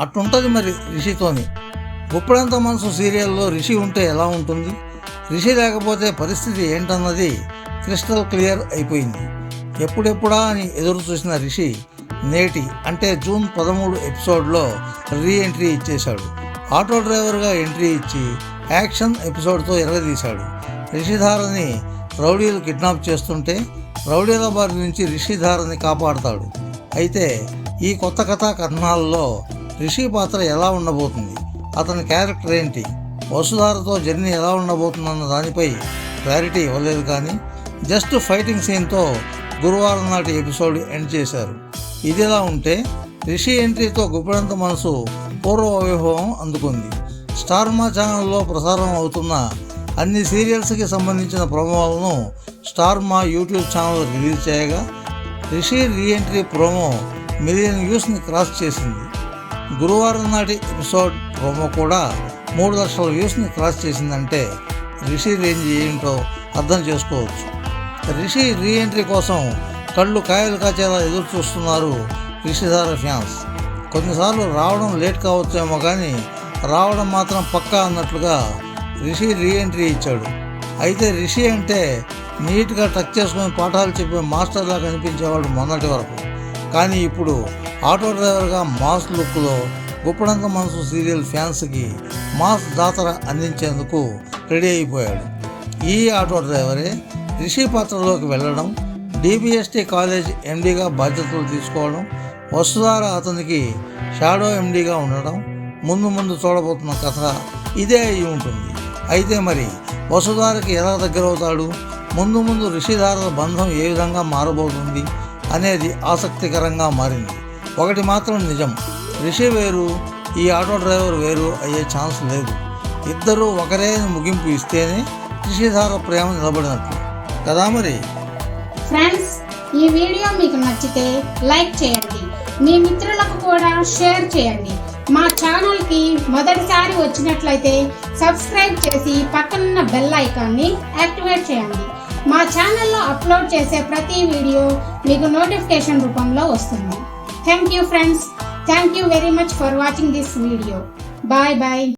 అట్టుంటుంది మరి రిషితోని. గుప్పడంత మనసు సీరియల్లో రిషి ఉంటే ఎలా ఉంటుంది? రిషి లేకపోతే పరిస్థితి ఏంటన్నది క్రిస్టల్ క్లియర్ అయిపోయింది. ఎప్పుడెప్పుడా అని ఎదురు చూసిన రిషి నేటి అంటే జూన్ పదమూడు ఎపిసోడ్లో రీ ఎంట్రీ ఇచ్చేశాడు. ఆటో డ్రైవర్గా ఎంట్రీ ఇచ్చి యాక్షన్ ఎపిసోడ్తో ఎరగదీశాడు రిషిధారని రౌడీలు కిడ్నాప్ చేస్తుంటే రౌడీల బారి నుంచి రిషిధారని కాపాడతాడు. అయితే ఈ కొత్త కథా కథనాల్లో రిషి పాత్ర ఎలా ఉండబోతుంది? అతని క్యారెక్టర్ ఏంటి? వసుధారతో జర్నీ ఎలా ఉండబోతుందన్న దానిపై క్లారిటీ ఇవ్వలేదు కానీ జస్ట్ ఫైటింగ్ సీన్తో గురువారం నాటి ఎపిసోడ్ ఎండ్ చేశారు. ఇదిలా ఉంటే రిషి ఎంట్రీతో గుప్పెడంత మనసు పూర్వ వైభవం అందుకుంది. స్టార్మా ఛానల్లో ప్రసారం అవుతున్న అన్ని సీరియల్స్కి సంబంధించిన ప్రోమోలను Star Maa YouTube channel release చేయగా రిషి రీఎంట్రీ ప్రోమో మిలియన్ వ్యూస్ని క్రాస్ చేసింది. గురువారం నాటి ఎపిసోడ్ ప్రోమో కూడా మూడు లక్షల వ్యూస్ని క్రాస్ చేసిందంటే రిషి రేంజ్ ఏంటో అర్థం చేసుకోవచ్చు. రిషి రీఎంట్రీ కోసం కళ్ళు కాయలు కాచేలా ఎదురు చూస్తున్నారు రిషిధార ఫ్యాన్స్. కొన్నిసార్లు రావడం లేట్ కావచ్చేమో కానీ రావడం మాత్రం పక్కా అన్నట్లుగా రిషి రీఎంట్రీ ఇచ్చాడు. అయితే రిషి అంటే నీట్గా టచ్ చేసుకొని పాఠాలు చెప్పే మాస్టర్లా కనిపించేవాడు మొన్నటి వరకు. కానీ ఇప్పుడు ఆటో డ్రైవర్గా మాస్ లుక్లో గుప్పడంత మనసు సీరియల్ ఫ్యాన్స్కి మాస్ దాతర అందించేందుకు రెడీ అయిపోయాడు. ఈ ఆటో డ్రైవరే రిషి పాత్రలోకి వెళ్ళడం డిబిఎస్టీ కాలేజ్ ఎండీగా బాధ్యతలు తీసుకోవడం వసుధార అతనికి షాడో ఎండీగా ఉండడం ముందు ముందు చూడబోతున్న కథ ఇదే అయి ఉంటుంది. అయితే మరి వసుధారకి ఎలా దగ్గరవుతాడు? ముందు ముందు రిషిధారల బంధం ఏ విధంగా మారబోతుంది? అనేది ఆసక్తికరంగా మారింది. ఒకటి మాత్రం నిజం. రిషి వేరు ఈ ఆటో డ్రైవర్ వేరు అయ్యే ఛాన్స్ లేదు. ఇద్దరూ ఒకరే ముగింపు ఇస్తేనే కృషిధార ప్రేమ నిలబడినట్లు కదా మరి? ఫ్రెండ్స్ ఈ వీడియో మీకు నచ్చితే లైక్ చేయండి. మీ మిత్రులకు కూడా షేర్ చేయండి. మా ఛానల్కి మొదటిసారి వచ్చినట్లయితే సబ్స్క్రైబ్ చేసి పక్కనున్న బెల్ ఐకాన్ని యాక్టివేట్ చేయండి. మా ఛానల్లో అప్లోడ్ చేసే ప్రతి వీడియో మీకు నోటిఫికేషన్ రూపంలో వస్తుంది. Thank you friends thank you very much for watching this video bye bye